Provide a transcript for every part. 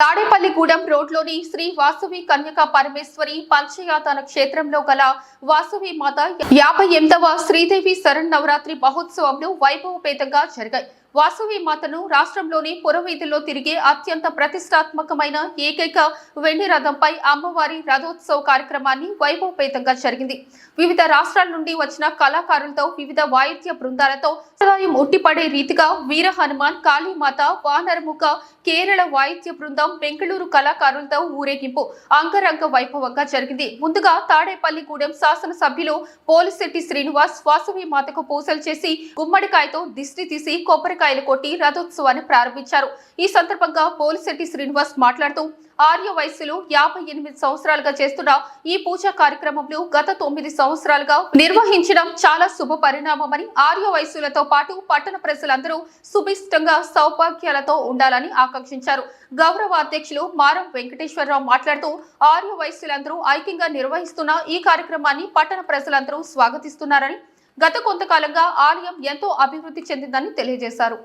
తాడేపల్లిగూడెం రోడ్లోని శ్రీ వాసవి కన్యకా పరమేశ్వరి పంచయాతన క్షేత్రంలో గల వాసవి మాత యాభై ఎనిమిదవ శ్రీదేవి శరణ్ నవరాత్రి మహోత్సవంలో వైభవపేతంగా జరిగాయి. వాసవి మాతను రాష్ట్రంలోని పురవీధుల్లో తిరిగే అత్యంత ప్రతిష్టాత్మకమైన ఏకైక వెండి రథంపై అమ్మవారి రథోత్సవ కార్యక్రమాన్ని వైభవపేతంగా జరిగింది. వివిధ రాష్ట్రాల నుండి వచ్చిన కళాకారులతో వివిధ వాయిద్య బృందాలతో సదాయం ఉట్టిపడే రీతిగా వీర హనుమాన్ కాళీమాత వానరముఖ కేరళ వాయిద్య బృందం బెంగళూరు కళాకారులతో ఊరేగింపు అంగరంగ వైభవంగా జరిగింది. ముందుగా తాడేపల్లిగూడెం శాసనసభ్యులు పోలిశెట్టి శ్రీనివాస్ వాసవి మాతకు పూజలు చేసి గుమ్మడికాయతో దిష్టి తీసి కొబ్బరికాయలు కొట్టి రథోత్సవాన్ని ప్రారంభించారు. ఈ సందర్భంగా పోలిశెట్టి శ్రీనివాస్ మాట్లాడుతూ ఆర్య వయస్సులో యాభై ఎనిమిది సంవత్సరాలుగా చేస్తున్న ఈ పూజా కార్యక్రమంలో గత తొమ్మిది సంవత్సరాలుగా నిర్వహించడం చాలా శుభ పరిణామమని ఆర్య వయస్సులతో పాటు పట్టణ ప్రజలందరూ సుభిష్టంగా సౌభాగ్యాలతో ఉండాలని ఆకాంక్షించారు. గౌరవ అధ్యక్షులు మారం వెంకటేశ్వరరావు మాట్లాడుతూ ఆర్య వయస్సులందరూ ఐక్యంగా నిర్వహిస్తున్న ఈ కార్యక్రమాన్ని పట్టణ ప్రజలందరూ స్వాగతిస్తున్నారని గత కొంతకాలంగా ఆలయం ఎంతో అభివృద్ధి చెందిందని తెలియజేశారు.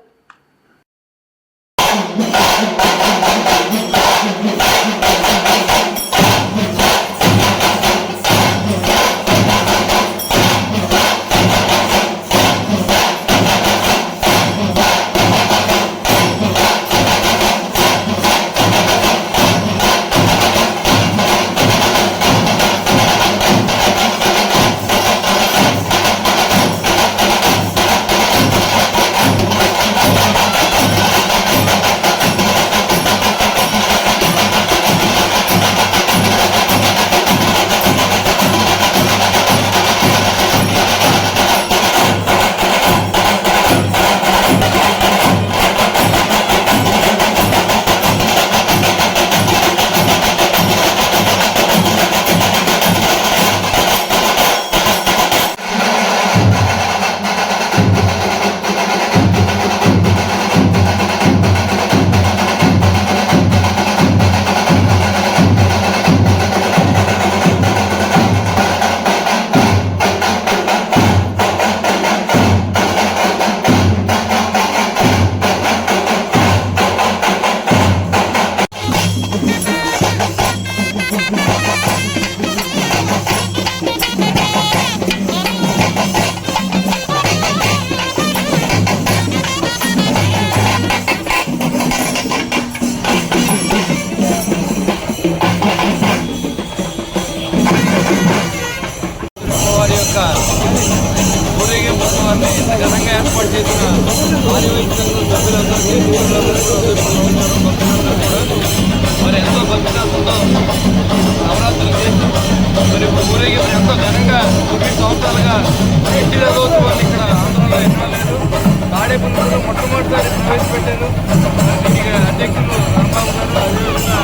ఊరేగింపు ఉత్సవాన్ని ఘనంగా ఏర్పాటు చేసిన ఆదివాసీలు సభ్యులందరికీ మరి ఎంతో భక్తితో నవరాత్రులు చేసి మరి ఊరేగింపు ఎంతో ఘనంగా తొమ్మిది సంవత్సరాలుగా ఎట్టి రథోత్సవాన్ని ఇక్కడ ఆంధ్రలో ఎన్నో లేదు. తాడేపల్లిలో మొట్టమొదటిసారి ప్రవేశపెట్టారు. దీనికి అధ్యక్షులు రాంబాబు గారు అదేవిధంగా